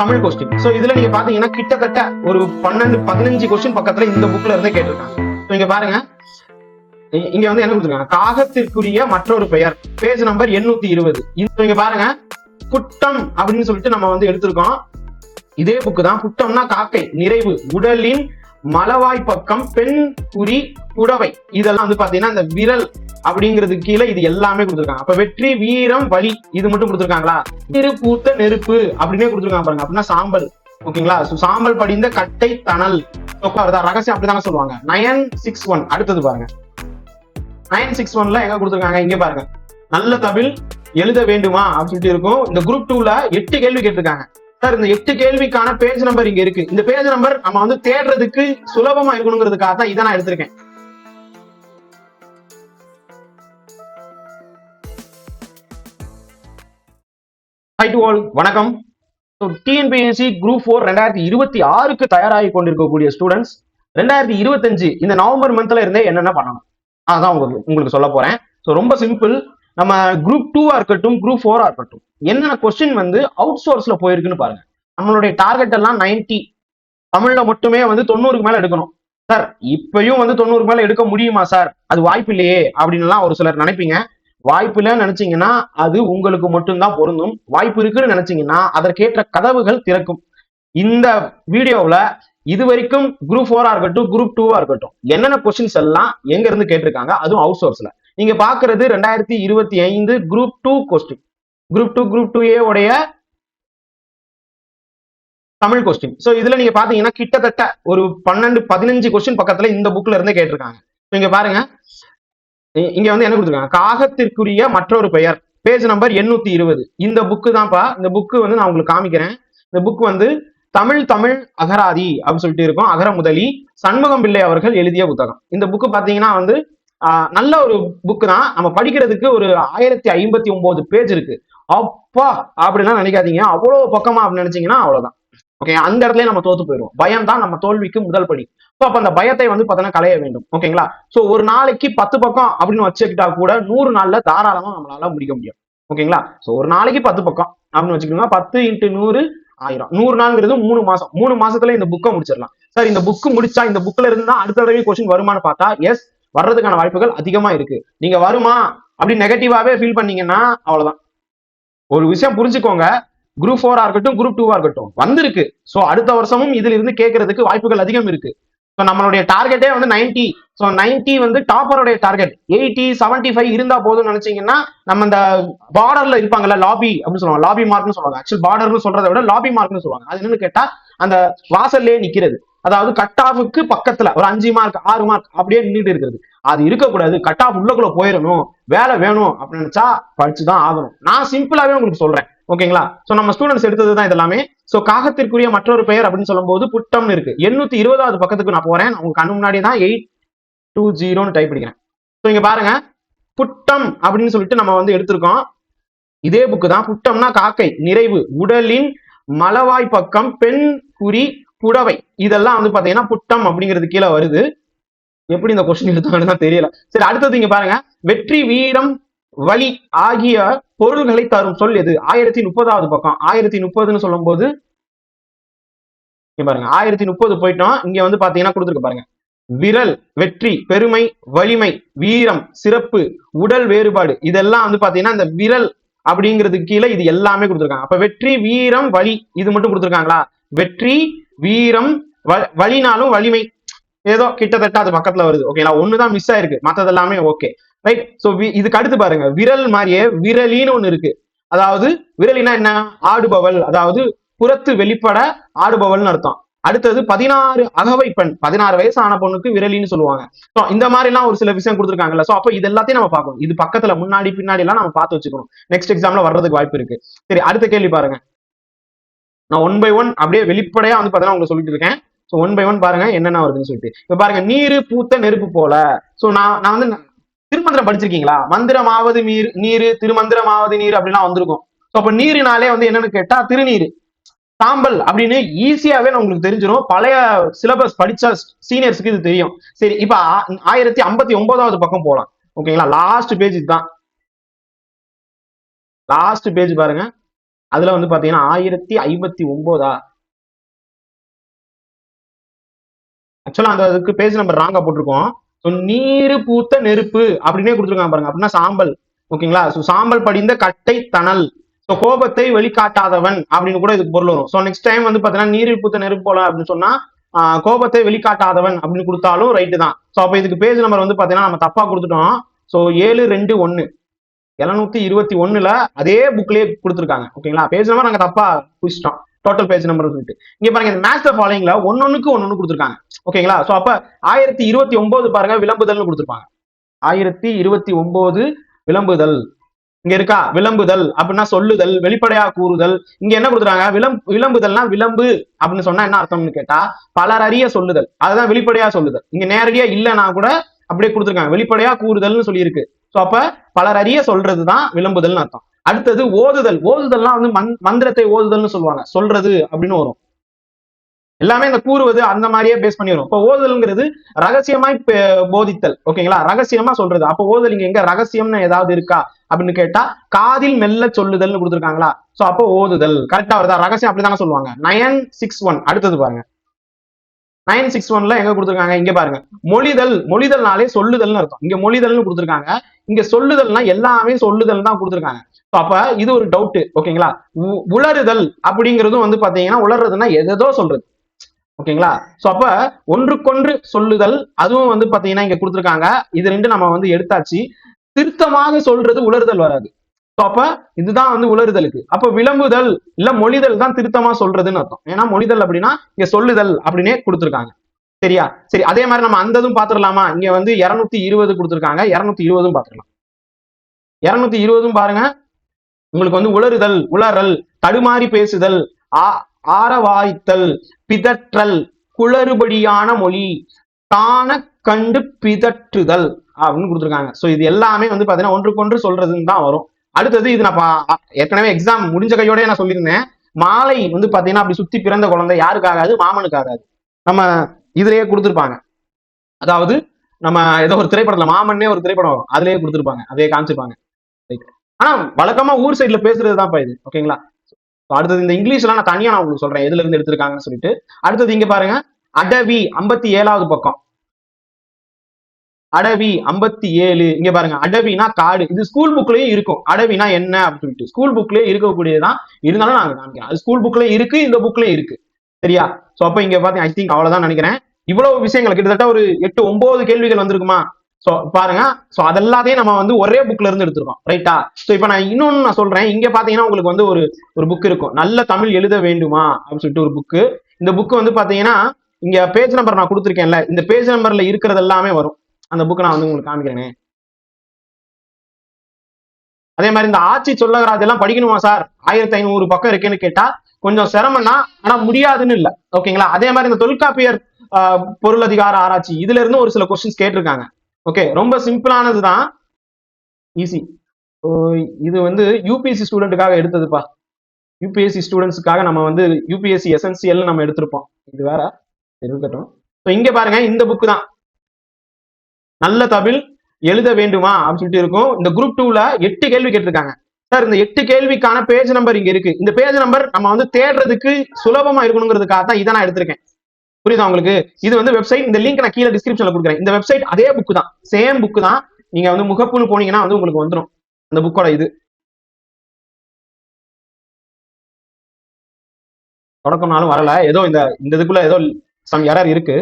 Tamil question so இதுல நீங்க பாத்தீங்கன்னா கிட்டத்தட்ட ஒரு பன்னெண்டு பதினஞ்சு கொஸ்டின் பக்கத்துல இந்த புக்ல இருந்தே கேட்டிருக்காங்க. இங்க பாருங்க. இங்க வந்து என்ன கொடுத்துருக்காங்க? காகத்திற்குரிய மற்றொரு பெயர். பேஜ் நம்பர் எண்ணூத்தி இருபது. இங்க பாருங்க. புட்டம் அப்படின்னு சொல்லிட்டு நம்ம வந்து எடுத்திருக்கோம். இதே புக்கு தான். புட்டம்னா காக்கை நிறைவு. உடலின் மலவாய் பக்கம் பெண் குறி புடவை. இதெல்லாம் வந்து பாத்தீங்கன்னா இந்த விரல் அப்படிங்கிறது கீழே இது எல்லாமே கொடுத்துருக்காங்க. அப்ப வெற்றி வீரம் வலி இது மட்டும் கொடுத்துருக்காங்களா? திரு பூத்த நெருப்பு அப்படின்னே கொடுத்துருக்காங்க பாருங்க. அப்படின்னா சாம்பல். ஓகேங்களா? சாம்பல் படிந்த கட்டை தணல். ரகசியம் அப்படிதானே சொல்லுவாங்க. Nine six one. அடுத்தது பாருங்க. நயன் சிக்ஸ் ஒன்ல எங்க கொடுத்துருக்காங்க? இங்க பாருங்க. நல்ல தமிழ் எழுத வேண்டுமா? அப்படின்னு சொல்லிட்டு இருக்கும். இந்த குரூப் டூல எட்டு கேள்வி கேட்டிருக்காங்க. சார் இந்த எட்டு கேள்விக்கான பேஜ் நம்பர் இங்க இருக்கு. இந்த பேஜ் நம்பர் நம்ம வந்து தேடுறதுக்கு சுலபமா இருக்கணுங்கிறதுக்காக தான் இதை நான் எடுத்திருக்கேன். ஹை டு ஆல் வணக்கம். டிஎன்பிஎஸ்சி குரூப் ஃபோர் ரெண்டாயிரத்தி இருபத்தி ஆறுக்கு தயாராகி கொண்டிருக்கக்கூடிய ஸ்டூடெண்ட்ஸ் ரெண்டாயிரத்தி இருபத்தஞ்சு இந்த நவம்பர் மந்த்ல இருந்தே என்னென்ன பண்ணணும்? அதான் உங்களுக்கு உங்களுக்கு சொல்ல போறேன். ஸோ ரொம்ப சிம்பிள் நம்ம குரூப் டூவா இருக்கட்டும் குரூப் ஃபோரா இருக்கட்டும் என்னென்ன கொஸ்டின் வந்து அவுட் சோர்ஸ்ல போயிருக்குன்னு பாருங்க. நம்மளுடைய டார்கெட் எல்லாம் 90 தமிழ்ல மட்டுமே வந்து தொண்ணூறுக்கு மேல எடுக்கணும். சார் இப்பயும் வந்து தொண்ணூறுக்கு மேல எடுக்க முடியுமா சார்? அது வாய்ப்பு இல்லையே அப்படின்னுலாம் ஒரு சிலர் நினைப்பீங்க. வாய்ப்பு இல்லைன்னு நினைச்சீங்கன்னா அது உங்களுக்கு மட்டும்தான் பொருந்தும். வாய்ப்பு இருக்குன்னு நினைச்சீங்கன்னா அதற்கேற்ற கதவுகள் திறக்கும். இந்த வீடியோவில் இது வரைக்கும் குரூப் ஃபோரா இருக்கட்டும் குரூப் டூவா இருக்கட்டும் என்னென்ன கொஸ்டின்ஸ் எல்லாம் எங்க இருந்து கேட்டிருக்காங்க அதுவும் அவுட் சோர்ஸ்ல நீங்க பாக்குறது ரெண்டாயிரத்தி இருபத்தி ஐந்து group two question group two group two A உடைய தமிழ் கொஸ்டின் சோ இதுல நீங்க பாத்தீங்கன்னா கிட்டத்தட்ட ஒரு பன்னெண்டு பதினஞ்சு கொஸ்டின் பக்கத்துல இந்த புக்ல இருந்தே கேட்டிருக்காங்க. இங்க பாருங்க. இங்க வந்து என்ன கொடுத்துருக்காங்க? காகத்திற்குரிய மற்றொரு பெயர். பேஜ் நம்பர் எண்ணூத்தி இருபது. இந்த புக்கு தான்ப்பா. இந்த புக்கு வந்து நான் உங்களுக்கு காமிக்கிறேன். இந்த புக் வந்து தமிழ் தமிழ் அகராதி அப்படின்னு சொல்லிட்டு இருக்கும். அகர முதலி சண்முகம் பிள்ளை அவர்கள் எழுதிய புத்தகம். இந்த புக்கு பாத்தீங்கன்னா வந்து நல்ல ஒரு புக்கு தான். நம்ம படிக்கிறதுக்கு ஒரு ஆயிரத்தி ஐம்பத்தி ஒன்பது பேஜ் இருக்கு. அப்பா அப்படிலாம் நினைக்காதீங்க. அவ்வளவு பக்கமா அப்படின்னு நினைச்சீங்கன்னா அவ்வளவுதான். ஓகே அந்த இடத்துல நம்ம தோத்து போயிடும் பயம் தான் நம்ம தோல்விக்கு முதல் படி. ஸோ அப்போ அந்த பயத்தை வந்து பார்த்தோன்னா களைய வேண்டும். ஓகேங்களா ஸோ ஒரு நாளைக்கு பத்து பக்கம் அப்படின்னு வச்சுக்கிட்டா கூட நூறு நாள்ல தாராளமா நம்மளால முடிக்க முடியும். ஓகேங்களா ஸோ ஒரு நாளைக்கு பத்து பக்கம் அப்படின்னு வச்சுக்கோங்க. பத்து இன்ட்டு நூறு ஆயிரம். நூறு நாள்ங்கிறது மூணு மாசம். மூணு மாசத்துல இந்த புக்கை முடிச்சிடலாம். சார் இந்த புக்கு முடிச்சா இந்த புக்ல இருந்து தான் அடுத்த தடவை கொஸ்டின் வருமான்னு பார்த்தா எஸ் வர்றதுக்கான வாய்ப்புகள் அதிகமா இருக்கு. நீங்க வருமா அப்படி நெகட்டிவாவே ஃபீல் பண்ணீங்கன்னா அவ்வளவுதான். ஒரு விஷயம் புரிஞ்சுக்கோங்க. குரூப் ஃபோரா இருக்கட்டும் குரூப் டூவா இருக்கட்டும். வந்திருக்கு. ஸோ அடுத்த வருஷமும் இதுல இருந்து கேட்கறதுக்கு வாய்ப்புகள் அதிகம் இருக்கு. ஸோ நம்மளுடைய டார்கெட்டே வந்து 90 ஸோ 90 வந்து டாப்பருடைய டார்கெட் எயிட்டி செவன்டி ஃபைவ் இருந்தா போதும்னு நினைச்சீங்கன்னா நம்ம இந்த பார்டர்ல இருப்பாங்கல்ல லாபி அப்படின்னு சொல்லுவாங்க. லாபி மார்க்னு சொல்லுவாங்க. ஆக்சுவல் பார்டர்னு சொல்றதை விட லாபி மார்க்னு சொல்லுவாங்க. அது என்னன்னு கேட்டா அந்த வாசல்லே நிக்கிறது. அதாவது கட் ஆஃபுக்கு பக்கத்துல ஒரு அஞ்சு மார்க் ஆறு மார்க் அப்படியே நின்றுட்டு இருக்கிறது. அது இருக்கக்கூடாது. கட் ஆஃப் உள்ளக்குள்ள போயிடணும். வேலை வேணும் அப்படின்னு நினைச்சா படிச்சுதான் ஆகணும். நான் சிம்பிளாவே உங்களுக்கு சொல்றேன். ஓகேங்களா சோ நம்ம ஸ்டூடெண்ட்ஸ் எடுத்தது தான் இதெல்லாமே. சோ காகத்திற்குரிய மற்றொரு பெயர் அப்படின்னு சொல்லும்போது புட்டம்னு இருக்கு. எண்ணூத்தி இருபதாவது பக்கத்துக்கு நான் போறேன். உங்க கண்ணு முன்னாடி தான் எயிட் டூ ஜீரோன்னு டைப் பண்ணிக்கிறேன். ஸோ இங்க பாருங்க. புட்டம் அப்படின்னு சொல்லிட்டு நம்ம வந்து எடுத்திருக்கோம். இதே புக்கு தான். புட்டம்னா காக்கை. நிறைவு. உடலின் மலவாய் பக்கம் பெண் குறி புடவை. இதெல்லாம் வந்து பாத்தீங்கன்னா புட்டம் அப்படிங்கிறது கீழே வருது. எப்படி இந்த கொஸ்டின் எழுத்தாங்கன்னு தான் தெரியல. சரி அடுத்தது இங்க பாருங்க. வெற்றி வீரம் வலி ஆகிய பொருள்களை தரும் சொல் எது? ஆயிரத்தி முப்பதாவது பக்கம். ஆயிரத்தி முப்பதுன்னு சொல்லும்போது போது பாருங்க. ஆயிரத்தி முப்பது போயிட்டோம். இங்க வந்து பாத்தீங்கன்னா கொடுத்துருக்கு பாருங்க. விரல் வெற்றி பெருமை வலிமை வீரம் சிறப்பு உடல் வேறுபாடு. இதெல்லாம் வந்து பாத்தீங்கன்னா இந்த விரல் அப்படிங்கிறதுக்கு கீழே இது எல்லாமே கொடுத்துருக்காங்க. அப்ப வெற்றி வீரம் வலி இது மட்டும் கொடுத்துருக்காங்களா? வெற்றி வீரம் வ- வலிமை. ஏதோ கிட்டத்தட்ட அது பக்கத்துல வருது. ஓகேங்களா ஒண்ணுதான் மிஸ் ஆயிருக்கு. மத்தது எல்லாமே ஓகே ரைட் சோ இதுக்கு அடுத்து பாருங்க. விரல் மாதிரியே விரலின்னு ஒண்ணு இருக்கு. அதாவது விரலினா என்ன? ஆடுபவள். அதாவது புறத்து வெளிப்பட ஆடுபவள்னு அர்த்தம். அடுத்தது பதினாறு அகவை பெண். பதினாறு வயசு ஆன பொண்ணுக்கு விரலின்னு சொல்லுவாங்க. ஸோ இந்த மாதிரி எல்லாம் ஒரு சில விஷயம் கொடுத்துருக்காங்கல்ல. ஸோ அப்போ இது எல்லாத்தையும் நம்ம பார்க்கணும். இது பக்கத்துல முன்னாடி பின்னாடி எல்லாம் நம்ம பார்த்து வச்சுக்கணும். நெக்ஸ்ட் எக்ஸாம்ல வர்றதுக்கு வாய்ப்பு இருக்கு. சரி அடுத்த கேள்வி பாருங்க. நான் ஒன் பை ஒன் அப்படியே வெளிப்படையா வந்து பார்த்தீங்கன்னா உங்களுக்கு சொல்லிட்டு இருக்கேன். ஸோ ஒன் பை ஒன் பாருங்க என்னென்ன வருதுன்னு சொல்லிட்டு. இப்போ பாருங்க நீர் பூத்த நெருப்பு போல. ஸோ நான் நான் வந்து திருமந்திரம் படிச்சிருக்கீங்களா? மந்திரமாவது நீர் நீர் திருமந்திரமாவது நீர் அப்படிலாம் வந்திருக்கும். ஸோ அப்போ நீரினாலே வந்து என்னன்னு கேட்டா திருநீர். சாம்பல் அப்படின்னு ஈஸியாவே நான் உங்களுக்கு தெரிஞ்சிடும் பழைய சிலபஸ் படிச்ச சீனியர்ஸ்க்கு இது தெரியும். சரி இப்ப ஆ- ஆயிரத்தி ஐம்பத்தி ஒன்பதாவது பக்கம் போகலாம் ஓகேங்களா லாஸ்ட் பேஜ் இதுதான். லாஸ்ட் பேஜ் பாருங்க. அதுல வந்து பாத்தீங்கன்னா ஆயிரத்தி ஐம்பத்தி ஒன்பதா ஆக்சுவலா அந்த அதுக்கு பேஜ் நம்பர் ராங்கா போட்டிருக்கோம். ஸோ நீரு பூத்த நெருப்பு அப்படின்னே கொடுத்துருக்காங்க பாருங்க. அப்படின்னா சாம்பல். ஓகேங்களா? ஸோ சாம்பல் படிந்த கட்டை தணல். ஸோ கோபத்தை வெளிக்காட்டாதவன் அப்படின்னு கூட இதுக்கு பொருள் வரும். ஸோ நெக்ஸ்ட் டைம் வந்து பாத்தீங்கன்னா நீரில் பூத்த நெருப்பு போல அப்படின்னு சொன்னா கோபத்தை வெளிக்காட்டாதவன் அப்படின்னு கொடுத்தாலும் ரைட்டு தான். ஸோ அப்போ இதுக்கு பேஜ் நம்பர் வந்து பாத்தீங்கன்னா நம்ம தப்பா கொடுத்துட்டோம். ஸோ ஏழு ரெண்டு ஒன்னு. எழுநூத்தி இருபத்தி ஒண்ணுல அதே புக்லயே கொடுத்துருக்காங்க. ஓகேங்களா பேஜ் நம்பர் நாங்க தப்பா குடிச்சிட்டோம் டோட்டல் பேஜ் நம்பர் சொல்லிட்டு. இங்க பாருங்க இந்த மேட்ச் ஃபாலோயிங்ல ஒன்னொன்னுக்கு ஒன்னொன்னு கொடுத்துருக்காங்க. ஓகேங்களா சோ அப்ப ஆயிரத்தி இருபத்தி ஒன்பது பாருங்க விளம்புதல்னு கொடுத்துருப்பாங்க. ஆயிரத்தி இருபத்தி ஒன்பது விளம்புதல். இங்க இருக்கா? விளம்புதல் அப்படின்னா சொல்லுதல் வெளிப்படையா கூறுதல். இங்க என்ன கொடுத்துறாங்க விளம் விளம்புதல்னா விளம்பு அப்படின்னு சொன்னா என்ன அர்த்தம்னு கேட்டா பலர் அறிய சொல்லுதல். அதுதான் வெளிப்படையா சொல்லுதல். இங்க நேரடியா இல்லைன்னா கூட அப்படியே கொடுத்துருக்காங்க. வெளிப்படையா கூறுதல்னு சொல்லியிருக்கு. சோ அப்ப பலர் அறிய சொல்றதுதான் விளம்புதல்னு அர்த்தம். அடுத்தது ஓதுதல். ஓதுதல்னா வந்து மந் மந்திரத்தை ஓதுதல்னு சொல்லுவாங்க. சொல்றது அப்படின்னு வரும். எல்லாமே இந்த கூறுவது அந்த மாதிரியே பேஸ் பண்ணி வரும். இப்போ ஓதுதல்ங்கிறது ரகசியமாய் போதித்தல். ஓகேங்களா? ரகசியமா சொல்றது. அப்போ ஓதல் இங்க எங்க ரகசியம்னு ஏதாவது இருக்கா? அப்படின்னு கேட்டா காதில் மெல்ல சொல்லுதல்னு கொடுத்துருக்காங்களா? சோ அப்போ ஓதுதல். கரெக்டா வருதா? ரகசியம் அப்படிதானே சொல்லுவாங்க. நயன் சிக்ஸ் ஒன் அடுத்தது பாருங்க. நைன் சிக்ஸ் ஒன்ல எங்க கொடுத்துருக்காங்க? இங்க பாருங்க. மொழிதல் மொழிதல்னாலே சொல்லுதல்னு அர்த்தம். இங்க மொழிதல்னு கொடுத்துருக்காங்க. இங்க சொல்லுதல்னா எல்லாமே சொல்லுதல் தான் கொடுத்துருக்காங்க. அப்ப இது ஒரு டவுட் ஓகேங்களா? உ- உளறுதல் அப்படிங்கிறதும் வந்து பாத்தீங்கன்னா உளறுறதுன்னா எதோ சொல்றது. ஓகேங்களா? சோ அப்ப ஒன்றுக்கொன்று சொல்லுதல் அதுவும் வந்து பாத்தீங்கன்னா இங்க கொடுத்துருக்காங்க. இது ரெண்டு நம்ம வந்து எடுத்தாச்சு. திருத்தமாக சொல்றது உளறுதல் வராது. அப்ப இதுதான் வந்து உளறுதலுக்கு. அப்ப விளம்புதல் இல்ல மொழிதல் தான் திருத்தமா சொல்றதுன்னு அர்த்தம். ஏன்னா மொழிதல் அப்படின்னா இங்க சொல்லுதல் அப்படின்னே கொடுத்துருக்காங்க. சரியா? சரி அதே மாதிரி நம்ம அந்த இதுவும் பாத்துடலாமா இங்க வந்து இருநூத்தி இருபது கொடுத்துருக்காங்க. இருநூத்தி இருபதும் பாத்துக்கலாம் இருநூத்தி இருபதும் பாருங்க. உங்களுக்கு வந்து உளறுதல் உளறல் தடுமாறி பேசுதல் ஆ- ஆரவாய்த்தல் பிதற்றல் குளறுபடியான மொழி தான கண்டு பிதற்றுதல் அப்படின்னு கொடுத்துருக்காங்க. சோ இது எல்லாமே வந்து பாத்தீங்கன்னா ஒன்றுக்கொன்று சொல்றதுன்னு தான் வரும். அடுத்தது இது நான் பா- ஏற்கனவே எக்ஸாம் முடிஞ்ச கையோடய நான் சொல்லியிருந்தேன். மாலை வந்து பாத்தீங்கன்னா அப்படி சுத்தி பிறந்த குழந்தை யாருக்காகாது? மாமனுக்காகாது. நம்ம இதுலயே கொடுத்துருப்பாங்க. அதாவது நம்ம ஏதோ ஒரு திரைப்படத்துல மாமன்னே ஒரு திரைப்படம் வரும் அதுலயே கொடுத்துருப்பாங்க. அதே காமிச்சிருப்பாங்க. ஆனா வழக்கமா ஊர் சைடுல பேசுறதுதான்ப்பா இது. ஓகேங்களா அடுத்தது இந்த இங்கிலீஷ்லாம் நான் தனியா நான் உங்களுக்கு சொல்றேன். எதுல இருந்து எடுத்திருக்காங்கன்னு சொல்லிட்டு. அடுத்தது இங்க பாருங்க. அடவி ஐம்பத்தி ஏழாவது பக்கம். அடவி ஐம்பத்தி ஏழு. இங்க பாருங்க அடவினா காடு. இது ஸ்கூல் புக்லயும் இருக்கும். அடவினா என்ன அப்படின்னு சொல்லிட்டு. ஸ்கூல் புக்லயே இருக்கக்கூடியதுதான். இருந்தாலும் நாங்க காமிக்கிறோம் அது ஸ்கூல் புக்லயும் இருக்கு இந்த புக்லயும் இருக்கு. சரியா? சோ அப்ப இங்க பாத்தீங்க ஐ திங்க் அவ்வளவுதான் நினைக்கிறேன். இவ்வளவு விஷயங்கள் கிட்டத்தட்ட ஒரு எட்டு ஒன்பது கேள்விகள் வந்திருக்குமா? சோ பாருங்க. சோ அதெல்லாத்தையும் நம்ம வந்து ஒரே புக்ல இருந்து எடுத்திருக்கோம். ரைட்டா சோ இப்ப நான் இன்னொன்னு நான் சொல்றேன். இங்க பாத்தீங்கன்னா உங்களுக்கு வந்து ஒரு ஒரு புக் இருக்கும். நல்ல தமிழ் எழுத வேண்டுமா? அப்படின்னு சொல்லிட்டு ஒரு புக்கு இந்த புக் வந்து பாத்தீங்கன்னா இங்க பேஜ் நம்பர் நான் கொடுத்துருக்கேன்ல. இந்த பேஜ் நம்பர்ல இருக்கிறது எல்லாமே வரும். அந்த புக்கை நான் வந்து உங்களுக்கு காமிக்கிறேனே. அதே மாதிரி இந்த ஆட்சி சொல்லகராஜ் எல்லாம் படிக்கணுமா சார்? ஆயிரத்தி ஐநூறு பக்கம் இருக்குன்னு கேட்டா கொஞ்சம் சிரமம்னா ஆனா முடியாதுன்னு இல்ல. ஓகேங்களா அதே மாதிரி இந்த தொல்காப்பியர் ஆஹ், பொருளதிகார ஆராய்ச்சி இதுல இருந்து ஒரு சில கொஸ்டின்ஸ் கேட்டிருக்காங்க. ஓகே ரொம்ப சிம்பிளானது தான் ஈஸி இது வந்து யூபிஎஸ்சி ஸ்டூடெண்ட்டுக்காக எடுத்ததுப்பா. யூபிஎஸ்சி ஸ்டூடெண்ட்ஸுக்காக நம்ம வந்து யூபிஎஸ்சி எஸ்என்சிஎல் நம்ம எடுத்திருப்போம். இது வேற இருக்கட்டும் ஸோ இங்க பாருங்க இந்த புக்கு தான். நல்ல தமிழ் எழுத வேண்டுமா அப்படின்னு சொல்லிட்டு இருக்கும். இந்த குரூப் டூல எட்டு கேள்வி கேட்டிருக்காங்க. சார் இந்த எட்டு கேள்விக்கான பேஜ் நம்பர் இங்க இருக்கு. இந்த பேஜ் நம்பர் நம்ம வந்து தேடுறதுக்கு சுலபமா இருக்கணுங்கிறதுக்காக தான் இதை நான் எடுத்திருக்கேன். புரியுதா உங்களுக்கு? இது வந்து வெப்சைட் இந்த லிங்க் நான் கீழே டிஸ்கிரிப்ஷன்ல கொடுக்குறேன். இந்த வெப்சைட் அதே புக்கு தான். சேம் புக் தான். நீங்க வந்து முகப்புன்னு போனீங்கன்னா வந்து உங்களுக்கு வந்துடும் அந்த புக்கோட இது. தொடக்கம்னாலும் வரல. ஏதோ இந்த இந்த இதுக்குள்ள ஏதோ சம் எரர் இருக்கு.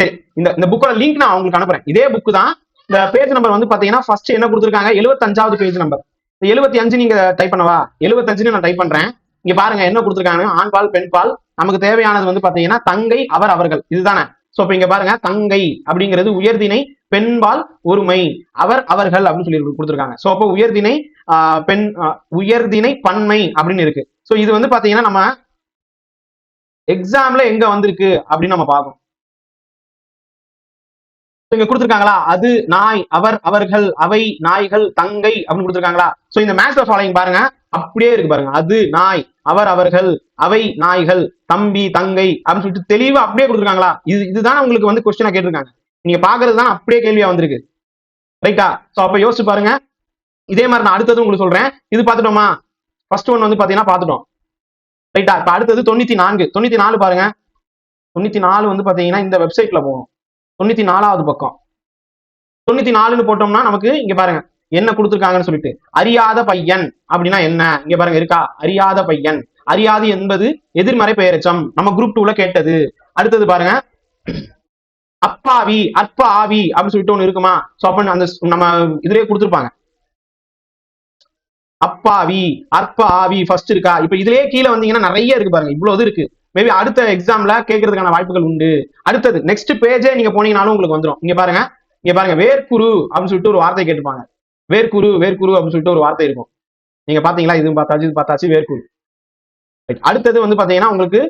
சரி இந்த இந்த புக்கோட லிங்க் நான் உங்களுக்கு அனுப்புறேன். இதே புக்கு தான் இந்த பேஜ் நம்பர் வந்து பாத்தீங்கன்னா ஃபர்ஸ்ட் என்ன கொடுத்துருக்காங்க? எழுபத்தஞ்சாவது பேஜ் நம்பர் எழுபத்தி அஞ்சு நீங்க டைப் பண்ணவா? எழுபத்தஞ்சுன்னு நான் டைப் பண்றேன். இங்க பாருங்க என்ன கொடுத்துருக்காங்க? ஆண்பால் பெண்பால் நமக்கு தேவையானது வந்து பாத்தீங்கன்னா தங்கை அவர் அவர்கள். இதுதானே. சோ இப்ப இங்க பாருங்க தங்கை அப்படிங்கிறது உயர்திணை பெண்பால் ஒருமை. அவர் அவர்கள் அப்படின்னு சொல்லி கொடுத்துருக்காங்க. சோ அப்போ உயர்திணை பெண் உயர்தினை உயர்திணை பன்மை அப்படின்னு இருக்கு. சோ இது வந்து பாத்தீங்கன்னா நம்ம எக்ஸாம்ல எங்க வந்திருக்கு அப்படின்னு நம்ம பார்க்கணும். இங்க கொடுத்துருக்காங்களா? அது நாய் அவர் அவர்கள் அவை நாய்கள் தங்கை அப்படின்னு கொடுத்துருக்காங்களா? சோ இந்த மேட்ச் ஃபாலோயிங் பாருங்க. அப்படியே இருக்கு பாருங்க. அது நாய் அவர் அவர்கள் அவை நாய்கள் தம்பி தங்கை அப்படின்னு சொல்லிட்டு தெளிவா அப்படியே கொடுத்துருக்காங்களா? இது இதுதான் உங்களுக்கு வந்து கொஸ்டினா கேட்டிருக்காங்க. நீங்க பாக்குறது தான் அப்படியே கேள்வியா வந்திருக்கு. ரைட்டா சோ அப்ப யோசிச்சு பாருங்க. இதே மாதிரி நான் அடுத்தது உங்களுக்கு சொல்றேன். இது பாத்துட்டோமா ஃபர்ஸ்ட் ஒன் வந்து பாத்தீங்கன்னா பாத்துட்டோம் ரைட்டா இப்ப அடுத்தது தொண்ணூத்தி நான்கு. தொண்ணூத்தி நாலு பாருங்க. தொண்ணூத்தி நாலு வந்து பாத்தீங்கன்னா இந்த வெப்சைட்ல போகணும் தொண்ணூத்தி நாலாவது பக்கம். தொண்ணூத்தி நாலுன்னு போட்டோம்னா நமக்கு இங்க பாருங்க என்ன கொடுத்துருக்காங்கன்னு சொல்லிட்டு அறியாத பையன் அப்படின்னா என்ன? இங்க பாருங்க இருக்கா? அறியாத பையன். அறியாது என்பது எதிர்மறை பெயரச்சம். நம்ம குரூப் டூல கேட்டது. அடுத்தது பாருங்க அப்பாவி அற்ப ஆவி அப்படின்னு சொல்லிட்டு ஒண்ணு இருக்குமா? சோ அப்ப அந்த நம்ம இதுலயே கொடுத்துருப்பாங்க. அப்பாவி அற்ப ஆவி ஃபர்ஸ்ட் இருக்கா? இப்ப இதுலயே கீழே வந்தீங்கன்னா நிறைய இருக்கு பாருங்க இவ்வளவு இருக்கு. மேபி அடுத்த எக்ஸாம்ல கேட்கறதுக்கான வாய்ப்புகள் உண்டு. அடுத்தது நெக்ஸ்ட் பேஜே நீங்க போனீங்கனாலும் உங்களுக்கு வந்துடும் இங்க பாருங்க. இங்க பாருங்க. வேர்க்குரு அப்படின்னு சொல்லிட்டு ஒரு வார்த்தை கேட்டுப்பாங்க. வேர்க்குரு வேர்க்குரு அப்படின்னு சொல்லிட்டு ஒரு வார்த்தை இருக்கும். நீங்க பாத்தீங்களா இது பார்த்தாச்சு இது பார்த்தாச்சு வேர்க்குரு. அடுத்தது வந்து பாத்தீங்கன்னா உங்களுக்கு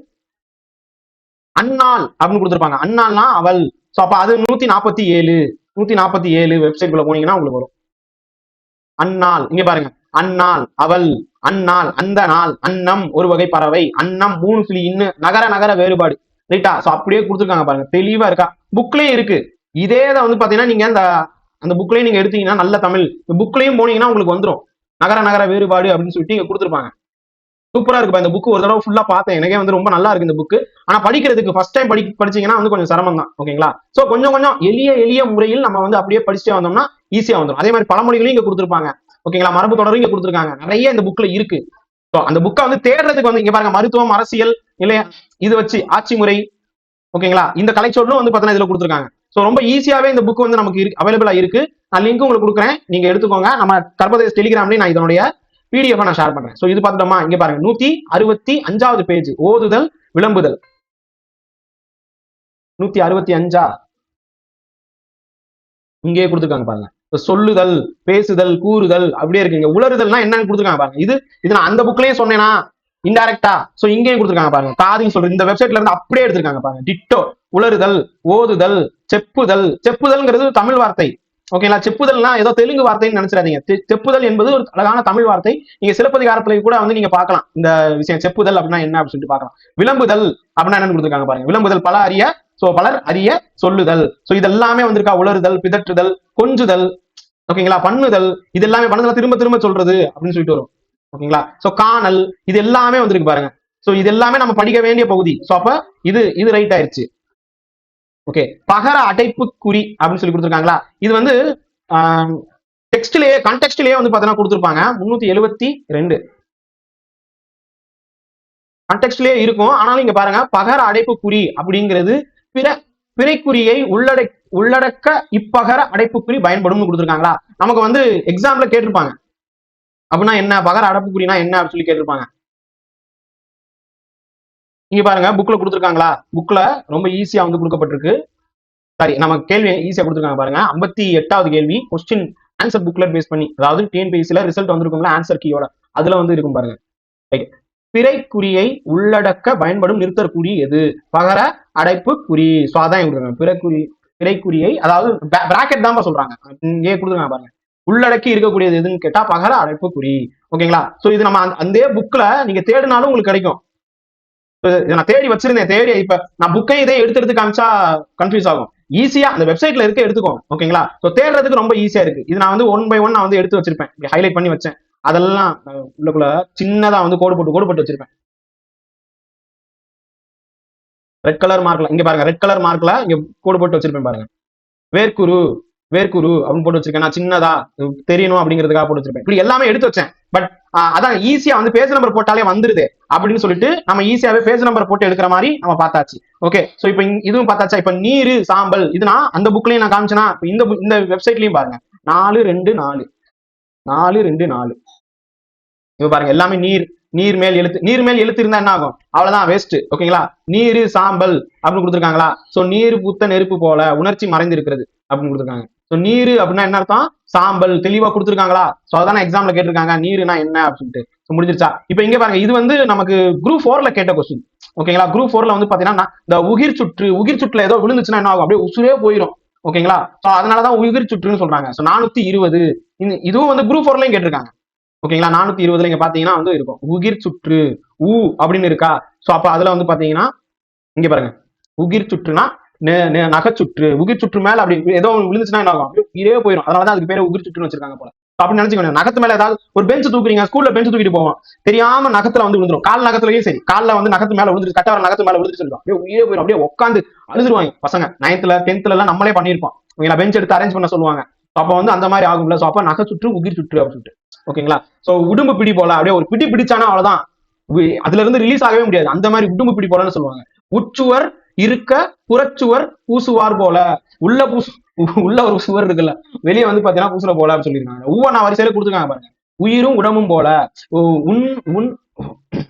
அன்னாள் அப்படின்னு கொடுத்துருப்பாங்க. அன்னாள்னா அவள். சோ அப்ப அது நூத்தி நாற்பத்தி ஏழு. நூத்தி நாற்பத்தி ஏழு வெப்சைட் குள்ள போனீங்கன்னா உங்களுக்கு வரும். அன்னாள். இங்க பாருங்க. அந்நாள் அவள் அந்நாள் அந்த நாள் அன்னம் ஒரு வகை பறவை. அன்னம் மூணு புள்ளி இன்னு நகர நகர வேறுபாடு. ரைட்டா சோ அப்படியே கொடுத்துருக்காங்க பாருங்க. தெளிவா இருக்கா? புக்லயும் இருக்கு. இதே தான் வந்து பாத்தீங்கன்னா நீங்க அந்த அந்த புக்லயும் நீங்க எடுத்தீங்கன்னா நல்ல தமிழ். புக்லயும் போனீங்கன்னா உங்களுக்கு வந்துடும் நகர நகர வேறுபாடு அப்படின்னு சொல்லிட்டு இங்க கொடுத்துருப்பாங்க. சூப்பரா இருக்கு இந்த புக்கு ஒரு தடவை ஃபுல்லா பார்த்தேன். எனக்கே வந்து ரொம்ப நல்லா இருக்கு இந்த புக்கு ஆனா படிக்கிறதுக்கு ஃபர்ஸ்ட் டைம் படி படிச்சீங்கன்னா வந்து கொஞ்சம் சிரமம் தான் ஓகேங்களா சோ கொஞ்சம் கொஞ்சம் எளிய எளிய முறையில் நம்ம வந்து அப்படியே படிச்சுட்டே வந்தோம்னா ஈஸியா வந்துடும் அதே மாதிரி பழமொழிகளையும் இங்க கொடுத்துருப்பாங்க. ஓகேங்களா? மரபு தொடரும் இங்க கொடுத்துருக்காங்க. நிறைய இந்த புக்ல இருக்கு. ஸோ அந்த புக்கை வந்து தேடுறதுக்கு வந்து இங்க பாருங்க மருத்துவம் அரசியல் இல்லையா? இது வச்சு ஆட்சி முறை ஓகேங்களா? இந்த கலைச்சொல்லும் வந்து பார்த்தீங்கன்னா இதுல கொடுத்துருக்காங்க. ஸோ ரொம்ப ஈஸியாவே இந்த புக் வந்து நமக்கு அவைலபிளா இருக்கு. நான் லிங்க் உங்களுக்கு கொடுக்குறேன். நீங்க எடுத்துக்கோங்க. நம்ம கர்பதேஷ் டெலிகிராம்லயும் நான் இதனுடைய பிடிஎஃப் நான் ஷேர் பண்றேன். ஸோ இது பார்த்துட்டோமா? இங்க பாருங்க. நூத்தி அறுபத்தி அஞ்சாவது பேஜ் ஓதுதல் விளம்புதல். நூத்தி அறுபத்தி அஞ்சா? இங்கேயே கொடுத்துருக்காங்க பாருங்க. சொல்லுதல் பேசுதல் கூறுதல் அப்படியே இருக்குங்க உளறுதல்னா என்னன்னு கொடுத்துருக்காங்க பாருங்க. இது இது நான் அந்த புக்லயே சொன்னேனா? இன்டைரக்டா சோ இங்கேயும் கொடுத்துருக்காங்க பாருங்க. காதுன்னு சொல்றது இந்த வெப்சைட்ல இருந்து அப்படியே எடுத்திருக்காங்க பாருங்க. டிட்டோ உளறுதல் ஓதுதல் செப்புதல். செப்புதல்ங்கிறது தமிழ் வார்த்தை. ஓகேங்களா செப்புதல்னா ஏதோ தெலுங்கு வார்த்தைன்னு நினைச்சிடாதீங்க. செப்புதல் என்பது ஒரு அழகான தமிழ் வார்த்தை. நீங்க சிலப்பதிகாரத்துல கூட வந்து நீங்க பார்க்கலாம். இந்த விஷயம் செப்புதல் அப்படின்னா என்ன அப்படின்னு சொல்லிட்டு பார்க்கலாம். விளம்புதல் அப்படின்னா என்னன்னு கொடுத்துருக்காங்க பாருங்க. விளம்புதல் பல அறிய சோ பலர் அறிய சொல்லுதல். சோ இதெல்லாமே வந்திருக்கா உளறுதல் பிதற்றுதல் கொஞ்சுதல். ஓகேங்களா பண்ணுதல். இது எல்லாமே பண்ணுதல திரும்ப திரும்ப சொல்றது அப்படின்னு சொல்லிட்டு வரும். ஓகேங்களா சோ காணல் இது எல்லாமே வந்திருக்கு பாருங்க. சோ இது எல்லாமே நம்ம படிக்க வேண்டிய பகுதி. சோ அப்ப இது இது ரைட் ஆயிருச்சு. ஓகே பகர அடைப்பு குறி அப்படின்னு சொல்லி கொடுத்துருக்காங்களா? இது வந்து டெக்ஸ்ட்லயே கான்டெக்ட்லயே வந்து பாத்தீங்கன்னா கொடுத்துருப்பாங்க. முன்னூத்தி எழுபத்தி ரெண்டு. கான்டெக்ட்லயே இருக்கும். ஆனாலும் இங்க பாருங்க பகர அடைப்பு குறி அப்படிங்கிறது பிற பிறைக்குறியை உள்ளடை உள்ளடக்க இப்பகர அடைப்புக்குறி பயன்படும்னு கொடுத்துருக்காங்களா? நமக்கு வந்து எக்ஸாம்ல கேட்டிருப்பாங்க. அப்படின்னா என்ன? பகர அடைப்புக்குறினா என்ன அப்படின்னு சொல்லி கேட்டிருப்பாங்க. இங்க பாருங்க புக்ல கொடுத்துருக்காங்களா? புக்ல ரொம்ப ஈஸியா வந்து கொடுக்கப்பட்டிருக்கு. சாரி நம்ம கேள்வி ஈஸியா கொடுத்துருக்காங்க பாருங்க. ஐம்பத்தி எட்டாவது கேள்வி கொஸ்டின் ஆன்சர் புக்ல பேஸ் பண்ணி அதாவது டிஎன்பிஎஸ்சில ரிசல்ட் வந்திருக்கும்ல ஆன்சர் கீயோட அதுல வந்து இருக்கும் பாருங்க. ஓகே பிறைக்குறியை உள்ளடக்க பயன்படும் நிறுத்தற்குறி எது? பகர அடைப்பு குறி. ஸோ அதான் கொடுத்துருக்காங்க பிறக்குறி பிறைக்குறியை அதாவது பிராக்கெட் தான் சொல்றாங்க. இங்கே கொடுத்துருக்காங்க பாருங்க. உள்ளடக்கி இருக்கக்கூடியது எதுன்னு கேட்டா பகர அடைப்பு குறி. ஓகேங்களா? ஸோ இது நம்ம அந்த- அந்த புக்ல நீங்க தேடினாலும் உங்களுக்கு கிடைக்கும். இதை நான் தேடி வச்சிருந்தேன். தேடி இப்ப நான் புக்கை இதே எடுத்து எடுத்து காமிச்சா கன்ஃபியூஸ் ஆகும். ஈஸியா அந்த வெப்சைட்ல இருக்க எடுத்துக்கோங்க ஓகேங்களா? ஸோ தேடுறதுக்கு ரொம்ப ஈஸியா இருக்கு. இது நான் வந்து ஒன் பை ஒன் நான் வந்து எடுத்து வச்சிருப்பேன். ஹைலைட் பண்ணி வச்சேன். அதெல்லாம் உள்ளக்குள்ள சின்னதா வந்து கோடு போட்டு கோடு போட்டு வச்சிருப்பேன். ரெட் கலர் மார்க்ல இங்க பாருங்க ரெட் கலர் மார்க்ல இங்க கோடு போட்டு வச்சிருப்பேன் பாருங்க. வேர்க்குரு வேர்க்குரு அப்படின்னு போட்டு வச்சிருக்கேன். நான் சின்னதா தெரியணும் அப்படிங்கிறதுக்காக போட்டு வச்சிருப்பேன். இப்படி எல்லாமே எடுத்து வச்சேன். பட் அதான் ஈஸியா வந்து பேஜ் நம்பர் போட்டாலே வந்துருது அப்படின்னு சொல்லிட்டு நம்ம ஈஸியாவே பேஜ் நம்பர் போட்டு எடுக்கிற மாதிரி நம்ம பார்த்தாச்சு. ஓகே சோ இப்போ இதுவும் பார்த்தாச்சா? இப்போ நீர் சாம்பல் இதுனா அந்த புக்லயும் நான் காமிச்சேன்னா இந்த இந்த வெப்சைட்லயும் பாருங்க. நாலு ரெண்டு நாலு. நாலு ரெண்டு நாலு. இப்போ பாருங்க எல்லாமே நீர் நீர் மேல் எழுத்து நீர் மேல் எழுத்து இருந்தா என்ன ஆகும்? அவ்வளவுதான் வேஸ்ட் ஓகேங்களா நீர் சாம்பல் அப்படின்னு கொடுத்துருக்காங்களா? சோ நீர் புத்த நெருப்பு போல உணர்ச்சி மறைந்து இருக்கிறது அப்படின்னு கொடுத்துருக்காங்க. ஸோ நீர் அப்படின்னா என்ன அர்த்தம்? சாம்பல் தெளிவா கொடுத்துருக்காங்களா? ஸோ அதான் எக்ஸாம்ல கேட்டிருக்காங்க. நீர்னா என்ன அப்படின்ட்டு முடிஞ்சிருச்சா? இப்போ இங்க பாருங்க இது வந்து நமக்கு குரூப் ஃபோர்ல கேட்ட கொஸ்டின் ஓகேங்களா குரூப் ஃபோர்ல வந்து பாத்தீங்கன்னா நான் இந்த உகிர் சுற்று உகிர் சுற்றுல ஏதோ விழுந்துச்சுன்னா என்ன ஆகும்? அப்படியே உசுரே போயிடும் ஓகேங்களா ஸோ அதனாலதான் உயிர் சுற்றுன்னு சொல்றாங்க. ஸோ நானூத்தி இருபது. இதுவும் வந்து குரூப் ஃபோர்லயும் கேட்டிருக்காங்க. ஓகேங்களா நானூத்தி இருபதுல இங்க பாத்தீங்கன்னா வந்து இருக்கும். உகிர் சுற்று ஊ அப்படின்னு இருக்கா? சோ அப்ப அதுல வந்து பாத்தீங்கன்னா இங்க பாருங்க. உகிர் சுற்றுனா நகைச்சுற்று. உகிர் சுற்று மேல அப்படி ஏதோ விழுந்துச்சுன்னா என்ன ஆகும்? இதே உயிரே போயிடும் அதனாலதான் அதுக்கு பேர் உகிர் சுற்றுன்னு வச்சிருக்காங்க போல. அப்படி நினைச்சுக்கணும் நகத்து மேல ஏதாவது ஒரு பெஞ்ச் தூக்குறீங்க ஸ்கூல்ல பெஞ்ச் தூக்கிட்டு போவோம். தெரியாம நகத்துல வந்து விழுந்துரும். கால் நகத்துலயும் சரி. கால்ல வந்து நகத்து மேல விழுந்துரு கட்டவர நகத்து மேல விழுந்துட்டு சொல்லுவோம் அப்படியே உயிரே போயிடும் அப்படியே உட்காந்து அழுதுருவாங்க பசங்க. நைன்த்ல டென்த்ல எல்லாம் நம்மளே பண்ணியிருப்போம். ஓகேங்களா? பெஞ்ச் எடுத்து அரேஞ்ச் பண்ண சொல்லுவாங்க. அப்ப வந்து அந்த மாதிரி ஆகும்ல. சோ அப்ப நகை சுற்று உயிர் சுற்று அப்படின்னு சொல்லிட்டு. ஓகேங்களா சோ உடும்பு பிடி போல அப்படியே ஒரு பிடி பிடிச்சானா அவ்வளவுதான். அதுல இருந்து ரிலீஸ் ஆகவே முடியாது. அந்த மாதிரி உடும்பு பிடி போலன்னு சொல்லுவாங்க. உச்சுவர் இருக்க புறச்சுவர் பூசுவார் போல. உள்ள பூசு உள்ள ஒரு சுவர் இருக்குல்ல. வெளியே வந்து பாத்தீங்கன்னா பூசுற போல அப்படின்னு சொல்லியிருக்காங்க. ஒவ்வொரு வரிசையில கொடுத்துருக்காங்க பாருங்க. உயிரும் உடம்பும் போல. உ- உன் உன்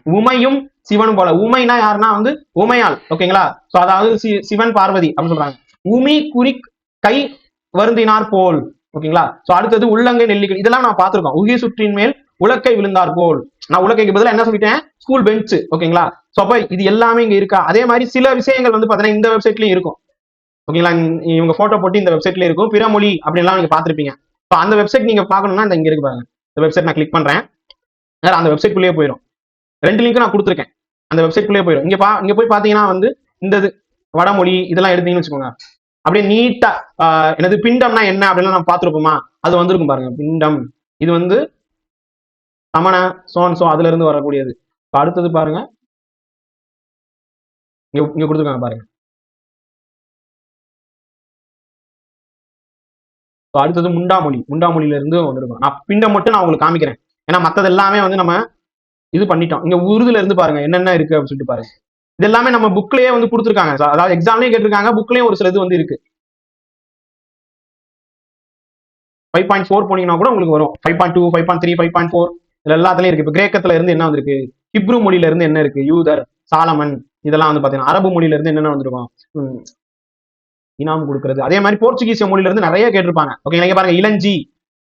உமையும் சிவனும் போல. உமைனா யாருன்னா வந்து உமையாள். ஓகேங்களா சோ அதாவது சி- சிவன் பார்வதி அப்படின்னு சொல்றாங்க. உமி குறி கை வருந்தினார் போல். ஓகேங்களா? சோ அடுத்தது உள்ளங்கை நெல்லிக்கை இதெல்லாம் நான் பார்த்திருக்கோம். உகி சுற்றின் மேல் உலக்கை விழுந்தார் போல். நான் உலக்கைக்கு பதிலா என்ன சொல்லிட்டேன்? ஸ்கூல் பெஞ்ச் ஓகேங்களா? சோ அப்ப இது எல்லாமே இங்க இருக்கா? அதே மாதிரி சில விஷயங்கள் வந்து பாத்தீங்கன்னா இந்த வெப்சைட்லயும் இருக்கும். ஓகேங்களா? இவங்க போட்டோ போட்டு இந்த வெப்சைட்ல இருக்கும். பிறமொழி அப்படின்லாம் நீங்க பாத்திருப்பீங்க ஸோ அந்த வெப்சைட் நீங்க பாக்கணும்னா இந்த இங்க இருக்கு பாருங்க. இந்த வெப்சைட் நான் கிளிக் பண்றேன். வேற அந்த வெப்சைட் குள்ளேயே போயிடும் ரெண்டு லிங்க் நான் கொடுத்துருக்கேன். அந்த வெப்சைட் குள்ளேயே போயிடும் இங்க பா இங்க போய் பாத்தீங்கன்னா வந்து இந்த இது வடமொழி இதெல்லாம் எடுத்தீங்கன்னு வச்சுக்கோங்க. அப்படியே நீட்டா எனது பிண்டம்னா என்ன அப்படின்லாம் நம்ம பார்த்துருப்போமா? அது வந்திருக்கும் பாருங்க பிண்டம். இது வந்து சமண சோன் சோ அதுல இருந்து வரக்கூடியது. அடுத்தது பாருங்க. இங்க இங்க கொடுத்துருக்காங்க பாருங்க. அடுத்தது முண்டாமொழி. முண்டாமொழியில இருந்து வந்திருக்கும். நான் பிண்டம் மட்டும் நான் உங்களுக்கு காமிக்கிறேன். ஏன்னா மத்தது எல்லாமே வந்து நம்ம இது பண்ணிட்டோம். இங்க உருதுல இருந்து பாருங்க என்னென்ன இருக்கு அப்படின்னு சொல்லிட்டு பாருங்க. இது எல்லாமே நம்ம புக்லயே வந்து கொடுத்துருக்காங்க. அதாவது எக்ஸாம்லயே கேட்டிருக்காங்க புக்லயும் ஒரு சில இது வந்து இருக்கு. ஃபைவ் பாயிண்ட் ஃபோர் போனீங்கன்னா கூட உங்களுக்கு வரும். Five point two five point three five point four இதுல எல்லாத்துலயும் இருக்கு. இப்போ கிரேக்கத்துல இருந்து என்ன வந்திருக்கு? ஹிப்ரு மொழியில இருந்து என்ன இருக்கு? யூதர் சாலமன் இதெல்லாம் வந்து பாத்தீங்கன்னா அரபு மொழியில இருந்து என்னென்ன வந்திருக்கும்? இனாம் கொடுக்கறது. அதே மாதிரி போர்ச்சுகீசிய மொழியில இருந்து நிறைய கேட்டிருப்பாங்க. ஓகே இங்க பாருங்க இளஞ்சி.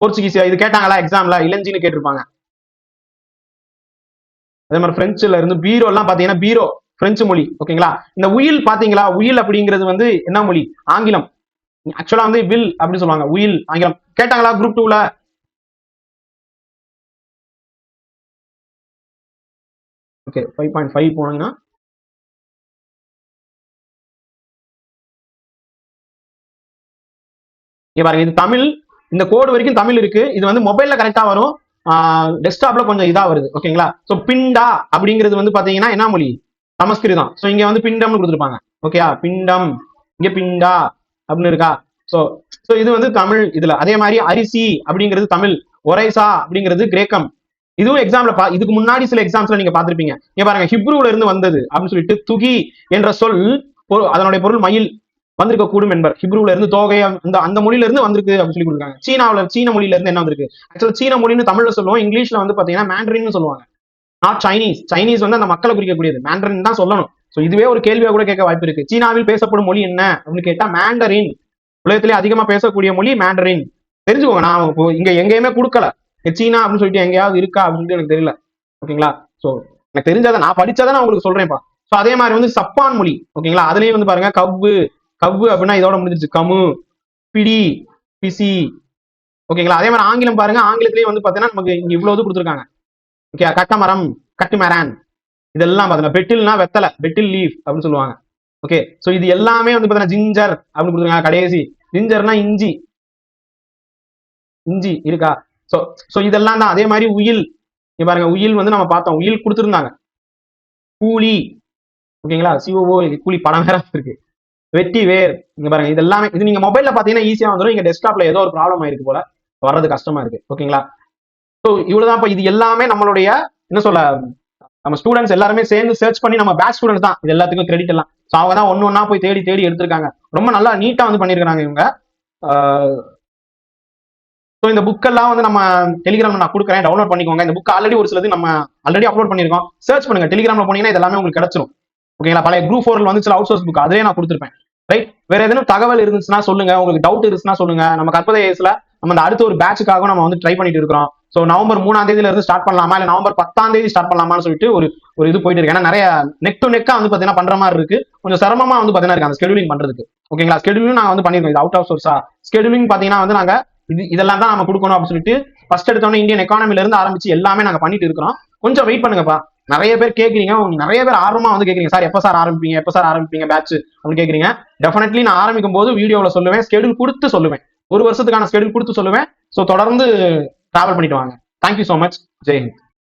போர்ச்சுகீசியா இது கேட்டாங்களா எக்ஸாம்ல இளஞ்சின்னு கேட்டிருப்பாங்க. அதே மாதிரி பிரெஞ்சுல இருந்து பீரோ எல்லாம் பாத்தீங்கன்னா பீரோ. பிரெஞ்சு மொழி ஓகேங்களா இந்த உயில் பாத்தீங்களா உயில் அப்படிங்கிறது வந்து என்ன மொழி? ஆங்கிலம். ஆக்சுவலா வந்து வில் அப்படின்னு சொல்லுவாங்க. உயில் ஆங்கிலம். கேட்டாங்களா குரூப் டூல ஓகே ஃபைவ் பாயிண்ட் ஃபைவ் போனீங்கன்னா பாருங்க இது தமிழ். இந்த கோடு வரைக்கும் தமிழ் இருக்கு. இது வந்து மொபைல்ல கரெக்டா வரும். டெஸ்க்டாப்ல கொஞ்சம் இதா வருது. ஓகேங்களா சோ பிண்டா அப்படிங்கிறது வந்து பாத்தீங்கன்னா என்ன மொழி? சமஸ்கிருதம். சோ இங்க வந்து பிண்டம்னு கொடுத்துருப்பாங்க. ஓகேயா பிண்டம். இங்க பிண்டா அப்படின்னு இருக்கா? சோ சோ இது வந்து தமிழ் இதுல. அதே மாதிரி அரிசி அப்படிங்கிறது தமிழ். ஒரைசா அப்படிங்கிறது கிரேக்கம். இதுவும் எக்ஸாம்ல பா இதுக்கு முன்னாடி சில எக்ஸாம்ஸ்ல நீங்க பாத்திருப்பீங்க இங்க பாருங்க ஹிப்ரூல இருந்து வந்தது அப்படின்னு சொல்லிட்டு துகி என்ற சொல் அதனுடைய பொருள் மயில் வந்திருக்க கூடும் என்பர். ஹிப்ரூல இருந்து தோகை அந்த அந்த மொழியில இருந்து வந்திருக்கு அப்படின்னு சொல்லி கொடுக்காங்க சீனாவில் சீன மொழியில இருந்து என்ன வந்திருக்கு? ஆக்சுவலா சீன மொழின்னு தமிழ்ல சொல்லுவோம். இங்கிலீஷ்ல வந்து பாத்தீங்கன்னா மேண்ட்ரின்னு சொல்லுவாங்க. நாட் சைனீஸ் சைனீஸ் வந்து அந்த மக்களை குறிக்கக்கூடியது. மேண்டரின் தான் சொல்லணும். ஸோ இதுவே ஒரு கேள்வியாக கூட கேட்க வாய்ப்பு இருக்கு. சீனாவில் பேசப்படும் மொழி என்ன? அப்படின்னு கேட்டா மேண்டரின் உலகத்திலே அதிகமா பேசக்கூடிய மொழி மேண்டரின் தெரிஞ்சுக்கோங்க. நான் இப்போ இங்க எங்கேயுமே கொடுக்கல. சீனா அப்படின்னு சொல்லிட்டு எங்கேயாவது இருக்கா அப்படின்னு எனக்கு தெரியல. ஓகேங்களா ஸோ எனக்கு தெரிஞ்சதை நான் படிச்சதை நான் உங்களுக்கு சொல்றேன்ப்பா. ஸோ அதே மாதிரி வந்து சப்பான் மொழி. ஓகேங்களா அதுலயும் வந்து பாருங்க கவ்வு. கவ்வு அப்படின்னா இதோட முடிஞ்சிருச்சு. கமு பிடி பிசி. ஓகேங்களா அதே மாதிரி ஆங்கிலம் பாருங்க. ஆங்கிலத்திலேயே வந்து பாத்தீங்கன்னா நமக்கு இங்க இவ்வளவு இது கொடுத்துருக்காங்க. ஓகே கட்டமரம் கட்டுமரான். இதெல்லாம் பார்த்தீங்கன்னா பெட்டில்னா வெத்தலை பெட்டில் லீஃப் அப்படின்னு சொல்லுவாங்க. ஓகே ஸோ இது எல்லாமே வந்து பார்த்தீங்கன்னா ஜிஞ்சர் அப்படின்னு கொடுத்துருக்காங்க கடைசி. ஜிஞ்சர்னா இஞ்சி. இஞ்சி இருக்கா? ஸோ ஸோ இதெல்லாம் தான். அதே மாதிரி உயில். இங்க பாருங்க உயில் வந்து நம்ம பார்த்தோம். உயில் கொடுத்துருந்தாங்க. கூலி. ஓகேங்களா சிஓஓ கூலி படம் வேற இருக்கு. வெட்டி வேர். இங்க பாருங்க இது எல்லாமே இது நீங்க மொபைல்ல பாத்தீங்கன்னா ஈஸியா வந்துடும் இங்க டெஸ்க்டாப்ல ஏதோ ஒரு ப்ராப்ளம் ஆயிருக்கு போல. வர்றது கஷ்டமா இருக்கு. ஓகேங்களா ஸோ இவ்வளவுதான் இது எல்லாமே நம்மளுடைய என்ன சொல்ல நம்ம ஸ்டூடெண்ட்ஸ் எல்லாருமே சேர்ந்து சர்ச் பண்ணி நம்ம பேட்ச் ஸ்டூடெண்ட் தான். இது எல்லாத்துக்கும் கிரெடிட் எல்லாம். ஸோ அவங்க தான் ஒன்று ஒன்றா போய் தேடி தேடி எடுத்திருக்காங்க. ரொம்ப நல்லா நீட்டா வந்து பண்ணியிருக்காங்க இவங்க. ஸோ இந்த புக்கெல்லாம் வந்து நம்ம டெலிகிராமில் நான் கொடுக்குறேன். டவுன்லோட் பண்ணிக்கோங்க. இந்த புக் ஆல்ரெடி ஒரு சிலது நம்ம ஆல்ரெடி அப்லோட் பண்ணியிருக்கோம். சர்ச் பண்ணுங்க. டெலிகிராமில் போனீங்கன்னா இது எல்லாமே உங்களுக்கு கிடைச்சிரும். ஓகேங்களா பழைய குரூப் ஃபோரில் வந்து சில அவுட் சோர்ஸ் புக் அதிலே நான் கொடுத்துருப்பேன். ரைட் வேற எதுவும் தகவல் இருந்துச்சுன்னா சொல்லுங்க. உங்களுக்கு டவுட் இருந்துச்சுன்னா சொல்லுங்க. நம்ம கற்பதை நம்ம அந்த அடுத்த ஒரு பேட்சுக்காக நம்ம வந்து ட்ரை பண்ணிட்டு இருக்கிறோம். ஸோ நவம்பர் மூணாம் தேதியில இருந்து ஸ்டார்ட் பண்ணலாமா? இல்லை நவம்பர் பத்தாம் தேதி ஸ்டார்ட் பண்ணலாமான்னு சொல்லிட்டு ஒரு ஒரு இது போயிட்டு இருக்கு. ஏன்னா நிறைய நெக் டு நெக்கா வந்து பாத்தீங்கன்னா பண்ற மாதிரி இருக்கு. கொஞ்சம் சிரமமா வந்து பாத்தீங்கன்னா இருக்கு அந்த ஸ்கெடியூலிங் பண்றதுக்கு. ஓகேங்களா ஸ்கெடியூலிங் நாங்க வந்து பண்ணிருக்கோம் இது அவுட் ஆஃப் சோர்ஸா ஸ்கெடியூலிங் பாத்தீங்கன்னா வந்து நாங்க இது இதெல்லாம் தான் நம்ம கொடுக்கணும் அப்படின்னு சொல்லிட்டு ஃபர்ஸ்ட் எடுத்தோன்னே இந்தியன் எக்கானமில இருந்து ஆரம்பிச்சு எல்லாமே நாங்க பண்ணிட்டு இருக்கிறோம். கொஞ்சம் வெயிட் பண்ணுங்கப்பா. நிறைய பேர் கேட்குறீங்க உங்களுக்கு நிறைய பேர் ஆர்வமா வந்து கேட்குறீங்க சார் எப்போ சார் ஆரம்பிப்பீங்க? எப்போ சார் ஆரம்பிப்பீங்க? பேட்ச் அப்படின்னு கேட்குறீங்க டெஃபினெட்லி நான் ஆரம்பிக்கும் போது வீடியோவில் சொல்லுவேன். ஸ்கெடியூல் கொடுத்து சொல்லுவேன். ஒரு வருஷத்துக்கான ஸ்கெடியூல் கொடுத்து சொல்லுவேன். ஸோ தொடர்ந்து டிராவல் பண்ணிட்டு வாங்க. Thank you so much Jai Hind